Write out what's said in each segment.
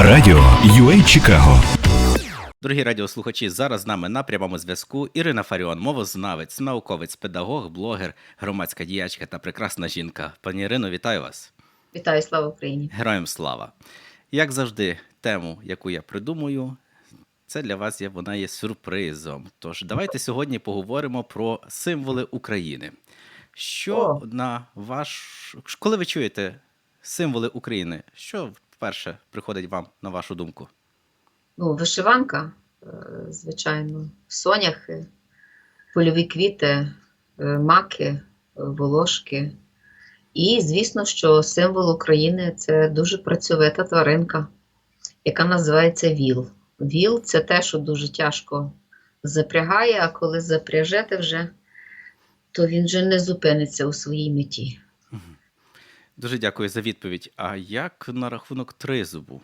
Радіо UA Чикаго. Дорогі радіослухачі, зараз з нами на прямому зв'язку Ірина Фаріон, мовознавець, науковець, педагог, блогер, громадська діячка та прекрасна жінка. Пані Ірино, вітаю вас. Вітаю, слава Україні! Героям слава! Як завжди, тему, яку я придумую, це для вас є вона є сюрпризом. Тож давайте сьогодні поговоримо про символи України. Що О. на ваш коли ви чуєте символи України, що вперше приходить вам на вашу думку? Ну, вишиванка, е, звичайно, соняхи, польові квіти, е, маки, е, волошки. І, звісно, що символ України це дуже працьовита тваринка, яка називається віл. Віл це те, що дуже тяжко запрягає, а коли запряжете вже, то він вже не зупиниться у своїй меті. Дуже дякую за відповідь. А як на рахунок тризубу?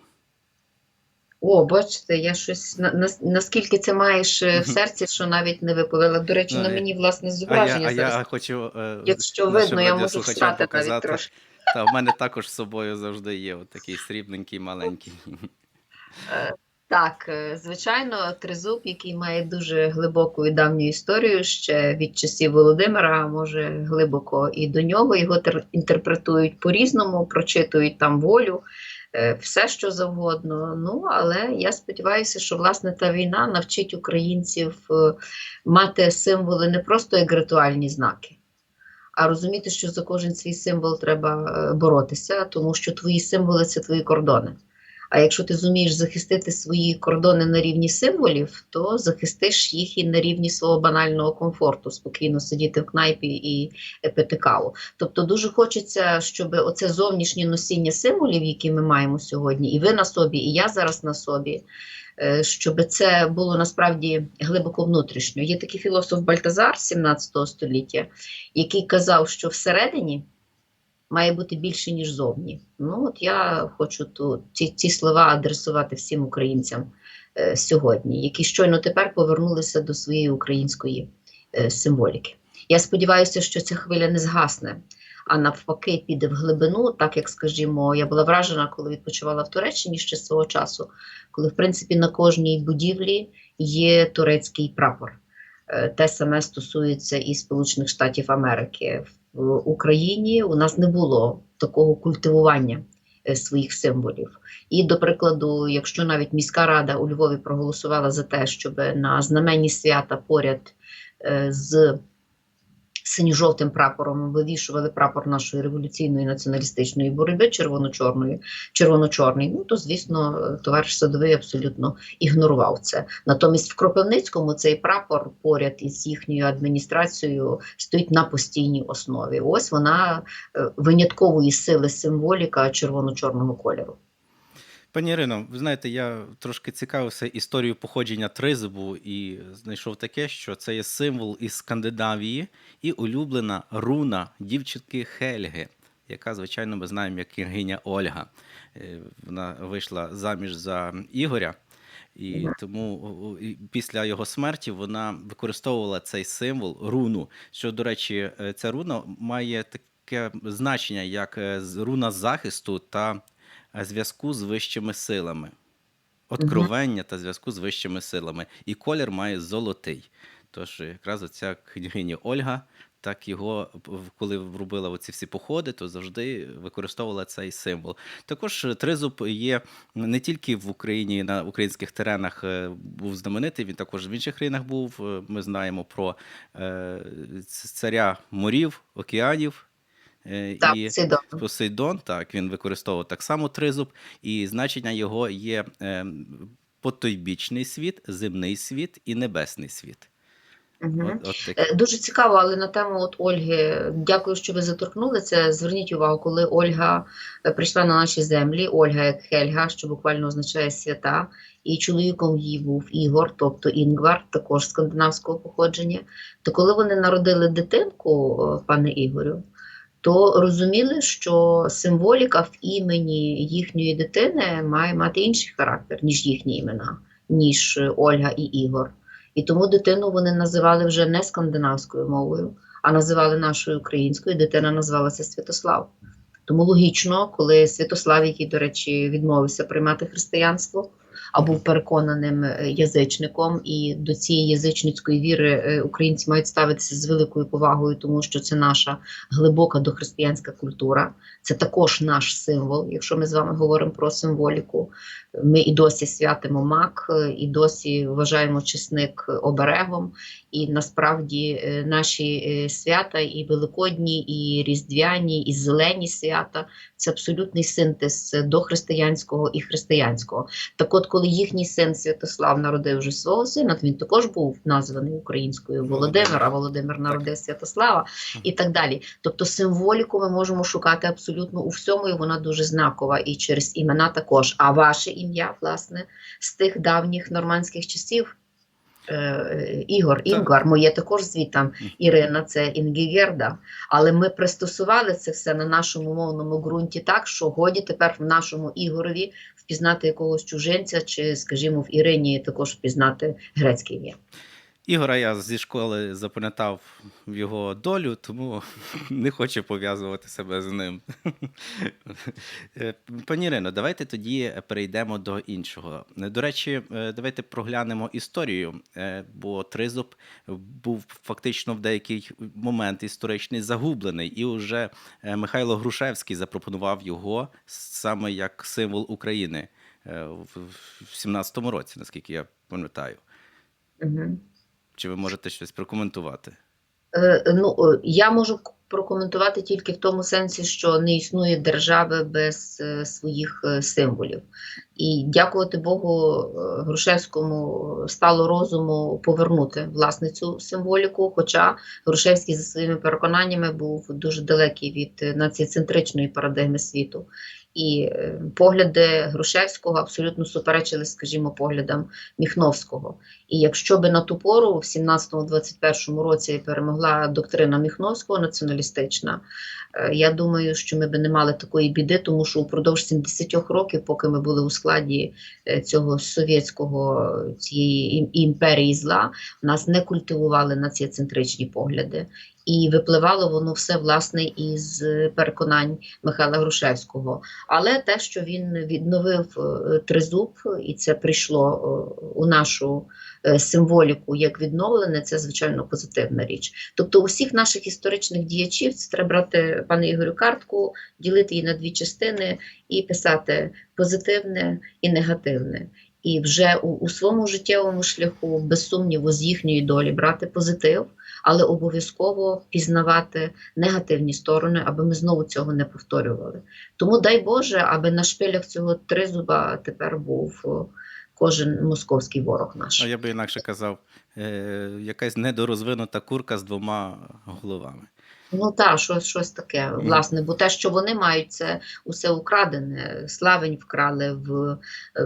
О, бачите, я щось на, на, наскільки це маєш е, в серці, що навіть не виповіла. До речі, Ну, на мені власне А я, зображення а зараз. я хочу, е, Якщо видно, я можу встати навіть трошки. Та в мене також з собою завжди є от такий срібненький маленький. Так, е, звичайно, тризуб, який має дуже глибоку і давню історію ще від часів Володимира, може глибоко і до нього. Його тер- інтерпретують по-різному, прочитують там волю, е, все що завгодно. Ну, але я сподіваюся, що власне та війна навчить українців е, мати символи не просто як ритуальні знаки. А розуміти, що за кожен свій символ треба боротися, тому що твої символи це твої кордони. А якщо ти зумієш захистити свої кордони на рівні символів, то захистиш їх і на рівні свого банального комфорту, спокійно сидіти в кнайпі і пити каву. Тобто дуже хочеться, щоб оце зовнішнє носіння символів, які ми маємо сьогодні, і ви на собі, і я зараз на собі, е, щоб це було насправді глибоко внутрішньо. Є такий філософ Бальтазар 17 століття, який казав, що всередині має бути більше, ніж зовні. Ну, от я хочу ту, ці, ці слова адресувати всім українцям е, сьогодні, які щойно тепер повернулися до своєї української е, символіки. Я сподіваюся, що ця хвиля не згасне, а навпаки, піде в глибину, так як, скажімо, я була вражена, коли відпочивала в Туреччині ще з свого часу, коли, в принципі, на кожній будівлі є турецький прапор. Е, Те саме стосується і Сполучених Штатів Америки. В Україні у нас не було такого культивування е, своїх символів. І, до прикладу, якщо навіть міська рада у Львові проголосувала за те, щоб на знаменні свята поряд е, з синьо-жовтим прапором вивішували прапор нашої революційної націоналістичної боротьби червоно-чорної, червоно-чорний, ну то звісно, товариш садовий абсолютно ігнорував це. Натомість в Кропивницькому цей прапор поряд із їхньою адміністрацією стоїть на постійній основі. Ось вона е, виняткової сили символіка червоно-чорного кольору. Пані Ірино, ви знаєте, я трошки цікавився історією походження тризубу і знайшов таке, що це є символ із Скандинавії і улюблена руна дівчинки Хельги, яка, звичайно, ми знаємо як княгиня Ольга. Е, Вона вийшла заміж за Ігоря. І тому після його смерті вона використовувала цей символ руну. Що, до речі, е, ця руна має таке значення, як е, руна захисту та зв'язку з вищими силами. Откровення та зв'язку з вищими силами. І колір має золотий. Тож якраз оця княгиня Ольга, так його, коли робила оці всі походи, то завжди використовувала цей символ. Також тризуб є не тільки в Україні, на українських теренах е, був знаменитий, він також в інших країнах був. Е, Ми знаємо про е, царя морів, океанів. Е, Так, і добре. Посейдон, так, він використовував так само тризуб, і значення його є е, потойбічний світ, земний світ і небесний світ. Мгм. От, от. Е, Дуже цікаво, але на тему от Ольги, дякую, що ви заторкнули це. Зверніть увагу, коли Ольга прийшла на наші землі, Ольга як Хельга, що буквально означає свята, і чоловіком її був Ігор, тобто Інгвар, також скандинавського походження. То коли вони народили дитинку, пане Ігорю, то розуміли, що символіка в імені їхньої дитини має мати інший характер, ніж їхні імена, ніж Ольга і Ігор. І тому дитину вони називали вже не скандинавською мовою, а називали нашою українською. Дитина називалася Святослав. Тому логічно, коли Святослав, який, до речі, відмовився приймати християнство, а був переконаним е, язичником, і до цієї язичницької віри е, українці мають ставитися з великою повагою, тому що це наша глибока дохристиянська культура. Це також наш символ, якщо ми з вами говоримо про символіку. Ми і досі святимо мак, е, і досі вважаємо чесник оберегом. І насправді е, наші е, свята, і великодні, і різдвяні, і зелені свята це абсолютний синтез дохристиянського і християнського. Так от, коли їхній син Святослав народив вже свого сина, він також був названий українською Володимир, а Володимир народив Святослава і так далі. Тобто символіку ми можемо шукати абсолютно у всьому, і вона дуже знакова, і через імена також. А ваше ім'я, власне, з тих давніх нормандських часів. Е, Ігор. Інгвар, моє також звітам Ірина, це Інгігерда. Але ми пристосували це все на нашому мовному ґрунті так, що годі тепер в нашому Ігорові впізнати якогось чужинця, чи, скажімо, в Ірині також впізнати грецьке ім'я. Ігора я зі школи запам'ятав його долю, тому не хочу пов'язувати себе з ним. Е, Пані Ірино, давайте тоді перейдемо до іншого. До речі, е, давайте проглянемо історію, е, бо Тризуб був фактично в деякий момент історичний загублений, і вже Михайло Грушевський запропонував його саме як символ України в 17-му році, наскільки я пам'ятаю. Угу. Чи ви можете щось прокоментувати? Е, ну, е, я можу прокоментувати тільки в тому сенсі, що не існує держави без е, своїх символів. І дякувати Богу, Грушевському стало розуму повернути власне цю символіку. Хоча Грушевський за своїми переконаннями був дуже далекий від націоцентричної парадигми світу. І е, погляди Грушевського абсолютно суперечили, скажімо, поглядам Міхновського. І якщо би на ту пору, в 17-21 році, перемогла доктрина Міхновського націоналістична, е, я думаю, що ми би не мали такої біди, тому що упродовж 70 років, поки ми були у складі е, цього совєтського цієї імперії зла, нас не культивували націоцентричні погляди. І випливало воно все власне із переконань Михайла Грушевського. Але те, що він відновив е, тризуб, і це прийшло е, у нашу е, символіку як відновлене, це звичайно позитивна річ. Тобто, у всіх наших історичних діячів це треба брати пане Ігорю картку, ділити її на дві частини і писати позитивне і негативне. І вже у, у своєму життєвому шляху, без сумніву, з їхньої долі брати позитив, але обов'язково пізнавати негативні сторони, аби ми знову цього не повторювали. Тому дай Боже, аби на шпилях цього тризуба тепер був кожен московський ворог наш. А я би інакше казав, е, якась недорозвинута курка з двома головами. Ну так, щось, щось таке, власне, бо те, що вони мають, це усе украдене. Славень вкрали в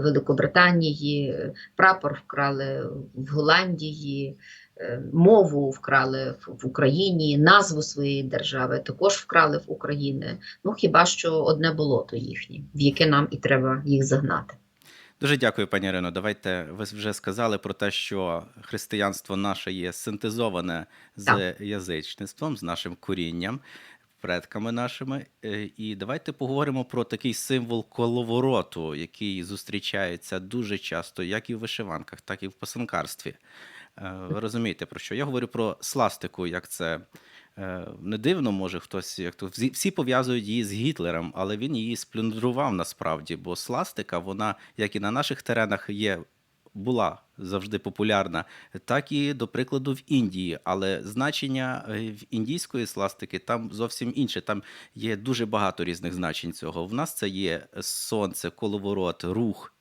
Великобританії, прапор вкрали в Голландії, е, мову вкрали в Україні, назву своєї держави також вкрали в Україні. Ну хіба що одне болото їхнє, в яке нам і треба їх загнати. Дуже дякую, пані Ірино. Давайте ви вже сказали про те, що християнство наше є синтезоване з Так. язичництвом, з нашим корінням, предками нашими. Е, І давайте поговоримо про такий символ коловороту, який зустрічається дуже часто, як і в вишиванках, так і в писанкарстві. Е, Ви розумієте про що? Я говорю про сластику, як це. е, Не дивно, може хтось, як то всі- пов'язують її з Гітлером, але він її сплюндрував насправді, бо сластика, вона, як і на наших теренах, є була завжди популярна, так і, до прикладу, в Індії. Але значення е, в індійської сластики там зовсім інше. Там є дуже багато різних значень цього. В нас це є сонце, коловорот, рух.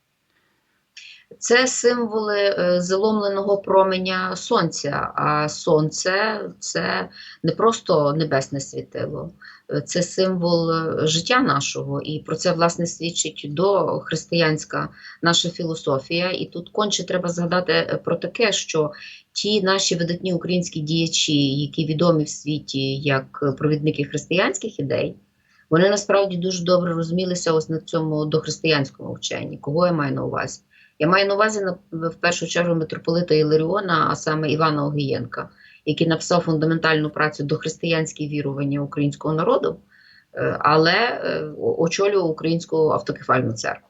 Це символи е, заломленого променя сонця. А сонце це не просто небесне світило, е, це символ е, життя нашого. І про це власне свідчить дохристиянська наша філософія. І тут конче треба згадати про таке, що ті наші видатні українські діячі, які відомі в світі як провідники християнських ідей. Вони насправді дуже добре розумілися ось на цьому дохристиянському вченні. Кого я маю на увазі? Я маю на увазі в першу чергу митрополита Іларіона, а саме Івана Огієнка, який написав фундаментальну працю до християнські вірування українського народу, е, але е, очолював Українську автокефальну церкву.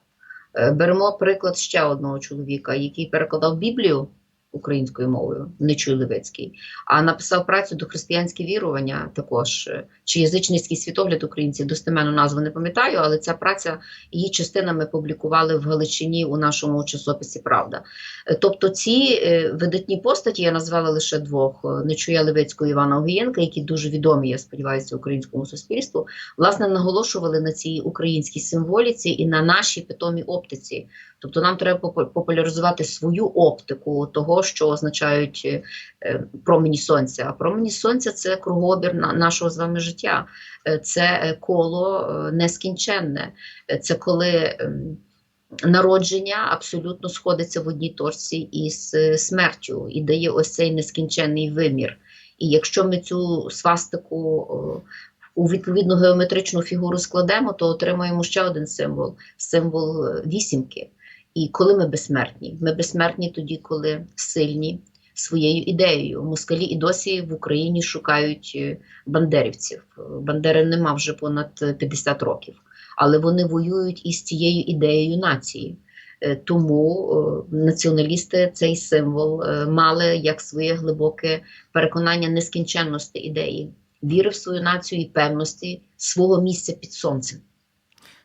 Е, Беремо приклад ще одного чоловіка, який перекладав Біблію українською мовою, Нечуй Левицький, а написав працю до християнські вірування також, чи язичницький світогляд українців, достеменну назву не пам'ятаю, але ця праця її частинами публікували в Галичині у нашому часописі Правда. Е, Тобто ці е, видатні постаті я назвала лише двох: е, Нечуя Левицького Івана Огієнка, які дуже відомі, я сподіваюся, українському суспільству, власне, наголошували на цій українській символіці і на нашій питомій оптиці. Тобто нам треба попу- популяризувати свою оптику того, що означають е, промені сонця. А промені сонця це кругообір на- нашого з вами життя, Е, це е, коло нескінченне, це коли. ем, Народження абсолютно сходиться в одній точці із смертю і дає ось цей нескінченний вимір. І якщо ми цю свастику у відповідну геометричну фігуру складемо, то отримаємо ще один символ символ вісімки. І коли ми безсмертні? Ми безсмертні тоді, коли сильні своєю ідеєю. Москалі і досі в Україні шукають е, бандерівців. Е, Бандери нема вже понад е, 50 років, але вони воюють із цією ідеєю нації. Е, Тому націоналісти цей символ мали як своє глибоке переконання нескінченності ідеї, віри в свою націю і певності свого місця під сонцем.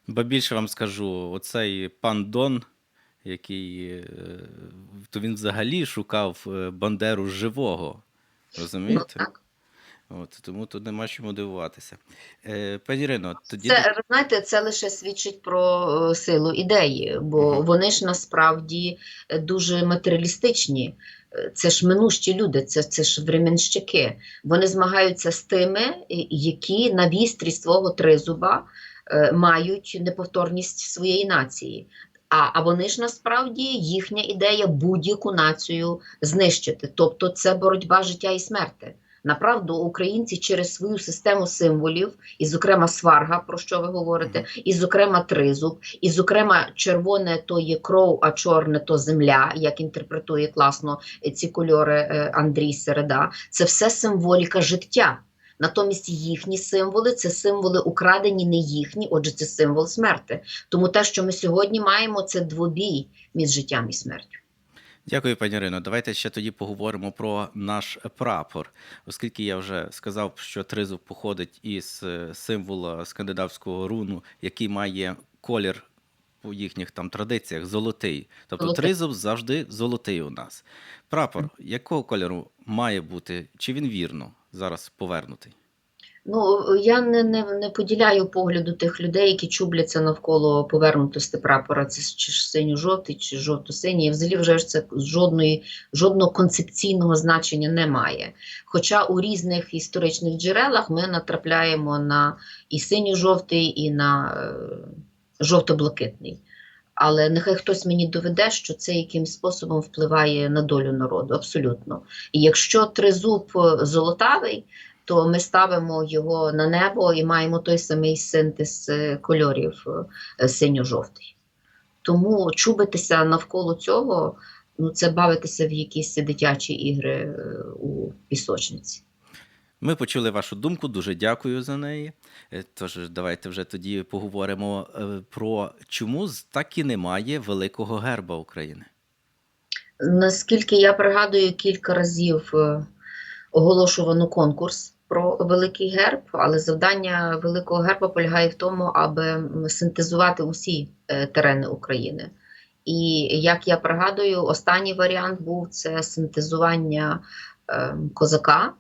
Ба більше вам скажу, оцей пан Дон, який е, то він взагалі шукав е, Бандеру живого. Ну, Розумієте? так. От, тому тут нема чому дивуватися. Е, пані Ірино, тоді Це ви знаєте, це лише свідчить про е, силу ідеї, бо Мгм. вони ж насправді дуже матеріалістичні. Це ж минущі люди, це, це ж временщики. Вони змагаються з тими, які на вістрі свого тризуба мають неповторність своєї нації. А, а вони ж насправді їхня ідея будь-яку націю знищити. Тобто це боротьба життя і смерти. Направду, українці через свою систему символів, і, зокрема, сварга, про що ви говорите, і, зокрема, тризуб, і, зокрема, червоне то є кров, а чорне то земля, як інтерпретує класно ці кольори е, Андрій Середа. Це все символіка життя. Натомість їхні символи це символи украдені, не їхні, отже, це символ смерти. Тому те, що ми сьогодні маємо, це двобій між життям і смертю. Дякую, пані Ірино. Давайте ще тоді поговоримо про наш прапор, оскільки я вже сказав, що тризуб походить із е, символа скандинавського руну, який має колір по їхніх там традиціях золотий. Тобто Золотий. тризуб завжди золотий у нас. Прапор якого кольору має бути? Чи він вірно зараз повернутий? Ну, я не, не, не поділяю погляду тих людей, які чубляться навколо повернутості прапора. Це чи синьо-жовтий, чи жовто-синій. Взагалі вже ж це жодної, жодного концепційного значення немає. Хоча у різних історичних джерелах ми натрапляємо на і синьо-жовтий, і на е, жовто-блакитний. Але нехай хтось мені доведе, що це якимсь способом впливає на долю народу. Абсолютно. І якщо тризуб е, золотавий, то ми ставимо його на небо і маємо той самий синтез е, кольорів е, синьо-жовтий. Тому чубитися навколо цього, ну це бавитися в якісь дитячі ігри у пісочниці. Ми почули вашу думку, дуже дякую за неї. Е, Тож давайте вже тоді поговоримо е, про чому так і немає великого герба України. Наскільки я пригадую, кілька разів е, оголошувано конкурс про великий герб, але завдання великого герба полягає в тому, аби синтезувати усі терени України. І як я пригадую, останній варіант був це синтезування е, козака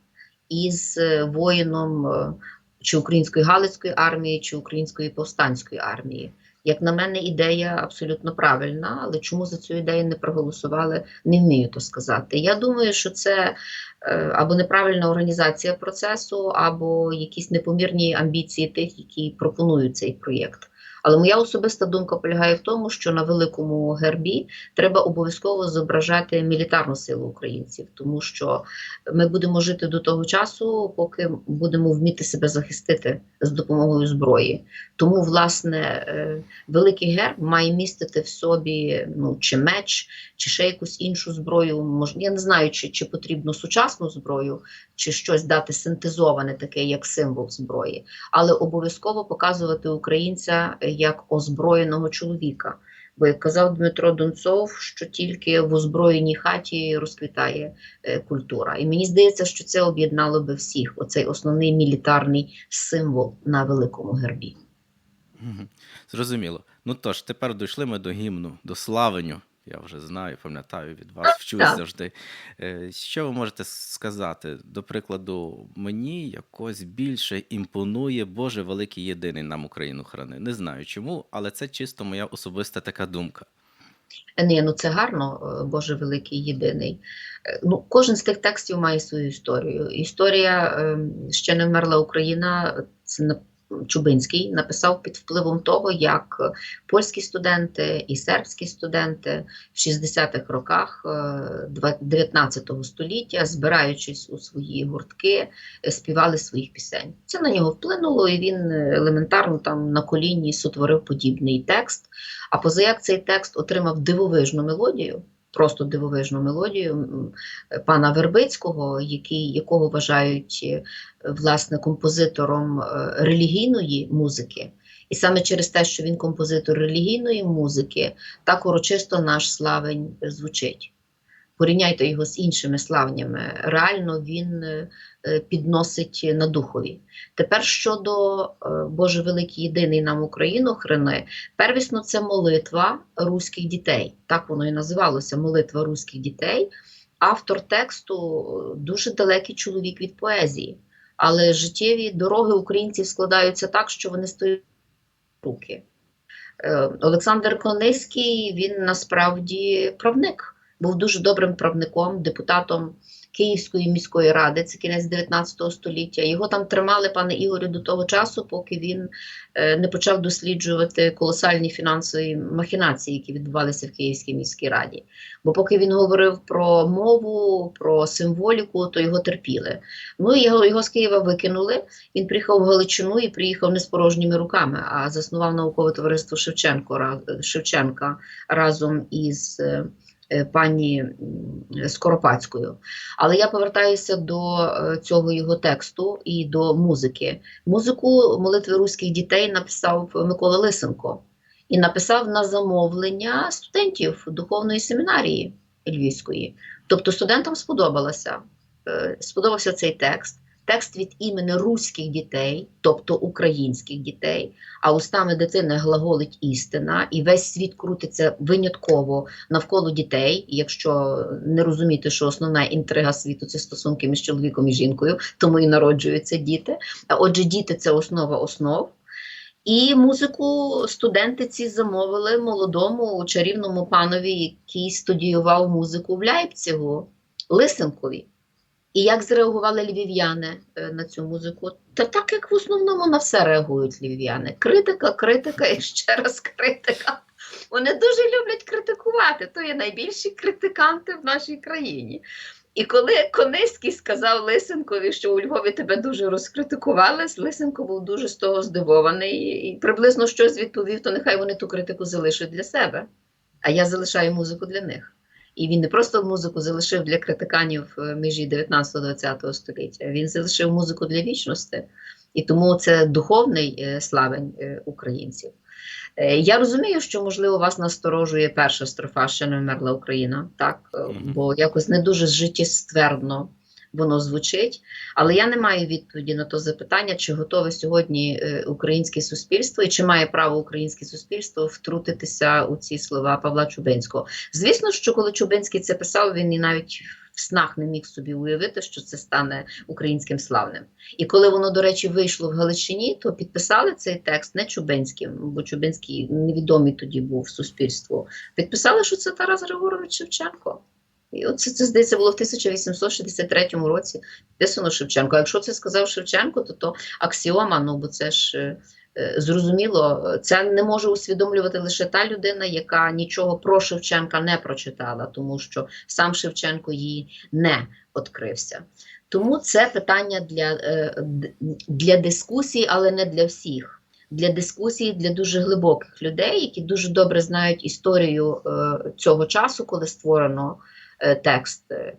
із е, воїном е, чи української Галицької армії, чи української повстанської армії. Як на мене, ідея абсолютно правильна, але чому за цю ідею не проголосували, не вмію то сказати. Я думаю, що це е, або неправильна організація процесу, або якісь непомірні амбіції тих, які пропонують цей проєкт. Але моя особиста думка полягає в тому, що на великому гербі треба обов'язково зображати мілітарну силу українців, тому що ми будемо жити до того часу, поки будемо вміти себе захистити з допомогою зброї. Тому, власне, е, великий герб має містити в собі ну, чи меч, чи ще якусь іншу зброю. Мож... Я не знаю, чи, чи потрібно сучасну зброю, чи щось дати синтезоване, таке як символ зброї, але обов'язково показувати українця як озброєного чоловіка. Бо як казав Дмитро Донцов, що тільки в озброєній хаті розквітає е, культура. І мені здається, що це об'єднало би всіх. Оцей основний мілітарний символ на великому гербі. Зрозуміло. Ну тож, тепер дійшли ми до гімну, до славеню. Я вже знаю, пам'ятаю від вас, вчусь так. завжди. Е, Що ви можете сказати? До прикладу, мені якось більше імпонує Боже великий єдиний нам Україну храни. Не знаю чому, але це чисто моя особиста така думка. Ні, ну це гарно, е, Боже великий єдиний. Е, Ну, кожен з тих текстів має свою історію. Історія е, ще не вмерла Україна. Це Чубинський написав під впливом того, як е, польські студенти і сербські студенти в 60-х роках е, два- 19 століття, збираючись у свої гуртки, е, співали своїх пісень. Це на нього вплинуло, і він е, елементарно там на коліні сотворив подібний текст. А позаяк цей текст отримав дивовижну мелодію, просто дивовижну мелодію пана Вербицького, який, якого вважають е, власне композитором е, релігійної музики. І саме через те, що він композитор релігійної музики, так урочисто наш славень звучить. Порівняйте його з іншими славнями. Реально він е, підносить на духові. Тепер щодо е, Боже великий єдиний нам Україну храни, первісно це молитва руських дітей. Так воно і називалося молитва руських дітей. Автор тексту е, дуже далекий чоловік від поезії, але життєві дороги українців складаються так, що вони стоять руки. Олександр Кониський він насправді правник, був дуже добрим правником, депутатом Київської міської ради, це кінець 19 століття. Його там тримали, пане Ігорю, до того часу, поки він е, не почав досліджувати колосальні фінансові махінації, які відбувалися в Київській міській раді. Бо поки він говорив про мову, про символіку, то його терпіли. Ну його, його з Києва викинули. Він приїхав в Галичину і приїхав не з порожніми руками, а заснував наукове товариство Шевченко Шевченка разом із е, пані Скоропадською. Але я повертаюся до е, цього його тексту і до музики. Музику молитви руських дітей написав Микола Лисенко і написав на замовлення студентів духовної семінарії Львівської. Тобто студентам сподобалося, е, сподобався цей текст. Текст від імені руських дітей, тобто українських дітей, а устами дитини глаголить істина, і весь світ крутиться винятково навколо дітей. Якщо не розуміти, що основна інтрига світу це стосунки між чоловіком і жінкою, тому і народжуються діти. А отже, діти це основа основ. І музику студенти ці замовили молодому чарівному панові, який студіював музику в Ляйпцигу, Лисенкові. І як зреагували львів'яни е, на цю музику? Та так, як в основному на все реагують львів'яни. Критика, критика і ще раз критика. Вони дуже люблять критикувати. То є найбільші критиканти в нашій країні. І коли Кониський сказав Лисенкові, що у Львові тебе дуже розкритикували, Лисенко був дуже з того здивований і приблизно щось відповів, то нехай вони ту критику залишать для себе. А я залишаю музику для них. І він не просто музику залишив для критиканів е, межі 19-20 століття, він залишив музику для вічності. І тому це духовний е, славень е, українців. Я розумію, що можливо вас насторожує перша строфа, ще не вмерла Україна, так бо якось не дуже життєствердно воно звучить. Але я не маю відповіді на то запитання, чи готове сьогодні е, українське суспільство і чи має право українське суспільство втрутитися у ці слова Павла Чубинського. Звісно, що коли Чубинський це писав, він і навіть в снах не міг собі уявити, що це стане українським славним. І коли воно, до речі, вийшло в Галичині, то підписали цей текст не Чубинським, бо Чубинський невідомий тоді був суспільству. Підписали, що це Тарас Григорович Шевченко. І от це, здається було в 1863 році. Підписано Шевченко. Якщо це сказав Шевченко, то то аксіома, ну бо це ж е, Е, Зрозуміло, це не може усвідомлювати лише та людина, яка нічого про Шевченка не прочитала, тому що сам Шевченко їй не відкрився. Тому це питання для, е, для дискусії, але не для всіх. Для дискусії для дуже глибоких людей, які дуже добре знають історію цього часу, коли створено текст е,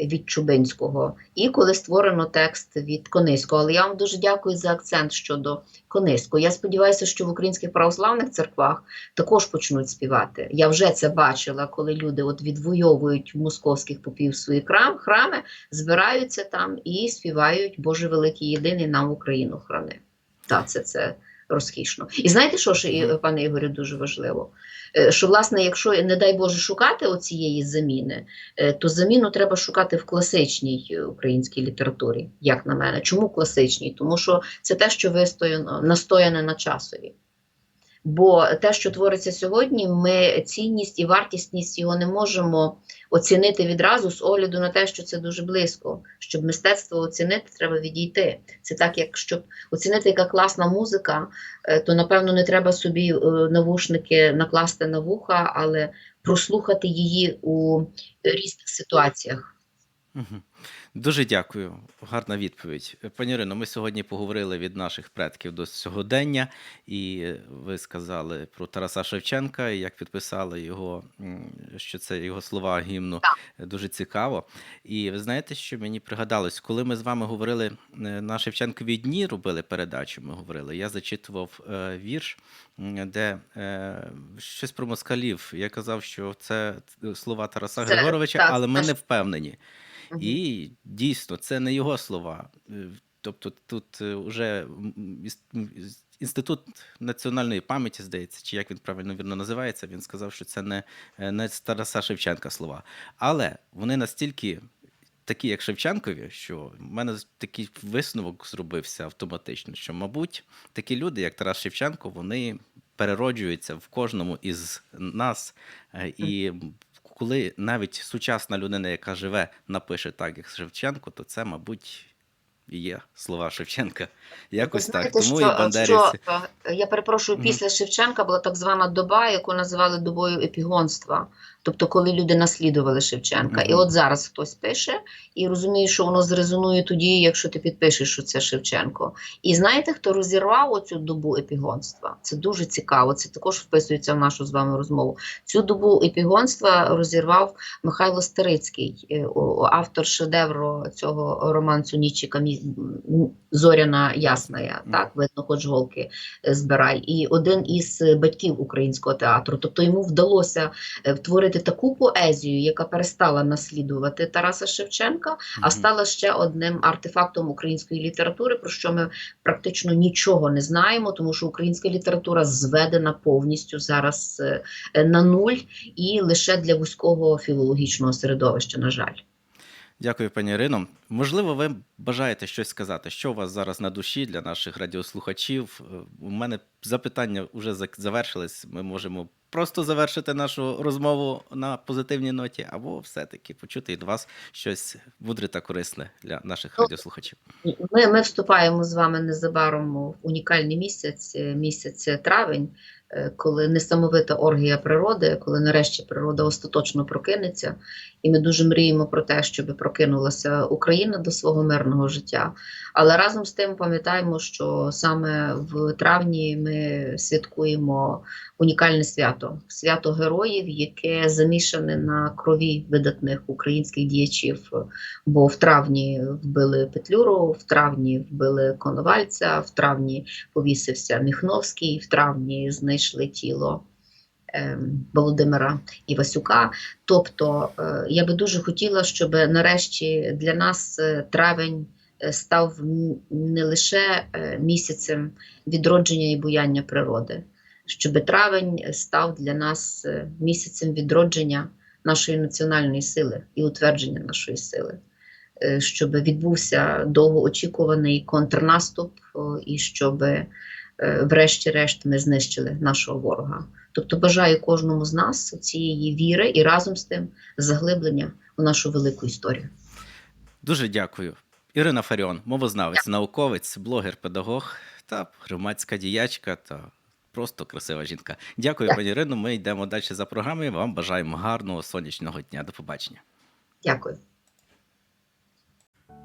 від Чубинського, і коли створено текст від Кониського. Але я вам дуже дякую за акцент щодо Кониського. Я сподіваюся, що в українських православних церквах також почнуть співати. Я вже це бачила, коли люди от відвоюють московських попів свої крам, храми, збираються там і співають Боже великий єдиний нам Україну храни. Так, це, це розкішно. І знаєте, що ще, пане Ігорю, дуже важливо? Е, Що, власне, якщо, не дай Боже, шукати оцієї заміни, е, то заміну треба шукати в класичній е, українській літературі, як на мене. Чому класичній? Тому що це те, що вистояно, настояне на часові. Бо те, що твориться сьогодні, ми цінність і вартісність його не можемо оцінити відразу з огляду на те, що це дуже близько. Щоб мистецтво оцінити, треба відійти. Це так, як щоб оцінити, яка класна музика, е, то напевно не треба собі е, навушники накласти на вуха, але прослухати її у різних ситуаціях. Дуже дякую. Гарна відповідь. Пані Ірино, ми сьогодні поговорили від наших предків до сьогодення, і ви сказали про Тараса Шевченка, і як підписали його, що це його слова гімну. Дуже цікаво. І ви знаєте, що мені пригадалось, коли ми з вами говорили е, на Шевченкові дні, робили передачу, ми говорили, я зачитував е, вірш, де е, щось про москалів. Я казав, що це слова Тараса Це- Григоровича, так, але ми не впевнені. І дійсно, це не його слова. Е, Тобто тут вже інститут національної пам'яті, здається, чи як він правильно вірно називається, він сказав, що це не, е, не Тараса Шевченка слова. Але вони настільки такі, як Шевченкові, що в мене такий висновок зробився автоматично, що, мабуть, такі люди, як Тарас Шевченко, вони перероджуються в кожному із нас. Е, І коли навіть сучасна людина, яка живе, напише так, як Шевченко, то це, мабуть, і є слова Шевченка. Якось знаєте, так. Тому що, і бандерівці. що, е, я перепрошую, після Шевченка була так звана доба, яку називали добою епігонства. Тобто, коли люди наслідували Шевченка. І от зараз хтось пише і розуміє, що воно зрезонує тоді, якщо ти підпишеш, що це Шевченко. І знаєте, хто розірвав оцю добу епігонства? Це дуже цікаво. Це також вписується в нашу з вами розмову. Цю добу епігонства розірвав Михайло Старицький, е, автор шедевру цього романсу м, Зоряна Ясна. Мгм. Так, видно, хоч голки е, збирай. І один із е, батьків українського театру. Тобто йому вдалося е, втворити таку поезію, яка перестала наслідувати Тараса Шевченка, а стала ще одним артефактом української літератури, про що ми практично нічого не знаємо, тому що українська література зведена повністю зараз е, е, на нуль і лише для вузького філологічного середовища, на жаль. Дякую, пані Ірино. Можливо, ви бажаєте щось сказати, що у вас зараз на душі для наших радіослухачів. У мене запитання вже завершились. Ми можемо просто завершити нашу розмову на позитивній ноті, або все-таки почути від вас щось мудре та корисне для наших Ну, радіослухачів. Ми, ми вступаємо з вами незабаром в унікальний місяць, місяць травень, коли несамовита оргія природи, коли нарешті природа остаточно прокинеться, і ми дуже мріємо про те, щоб прокинулася Україна до свого мирного життя. Але разом з тим пам'ятаємо, що саме в травні ми святкуємо унікальне свято свято героїв, яке замішане на крові видатних українських діячів. Бо в травні вбили Петлюру, в травні вбили Коновальця, в травні повісився Міхновський, в травні знайшли тіло ем, Володимира Івасюка. Тобто е, я би дуже хотіла, щоб нарешті для нас е, травень е, став не лише місяцем відродження і буяння природи, щоб травень став для нас місяцем відродження нашої національної сили і утвердження нашої сили. Щоб відбувся довгоочікуваний контрнаступ, і щоб врешті-решт ми знищили нашого ворога. Тобто бажаю кожному з нас цієї віри і разом з тим заглиблення у нашу велику історію. Дуже дякую. Ірина Фаріон, мовознавець, науковець, блогер, педагог та громадська діячка та просто красива жінка. Дякую, Так. пані Ірино. Ми йдемо далі за програмою. Вам бажаємо гарного сонячного дня. До побачення. Дякую.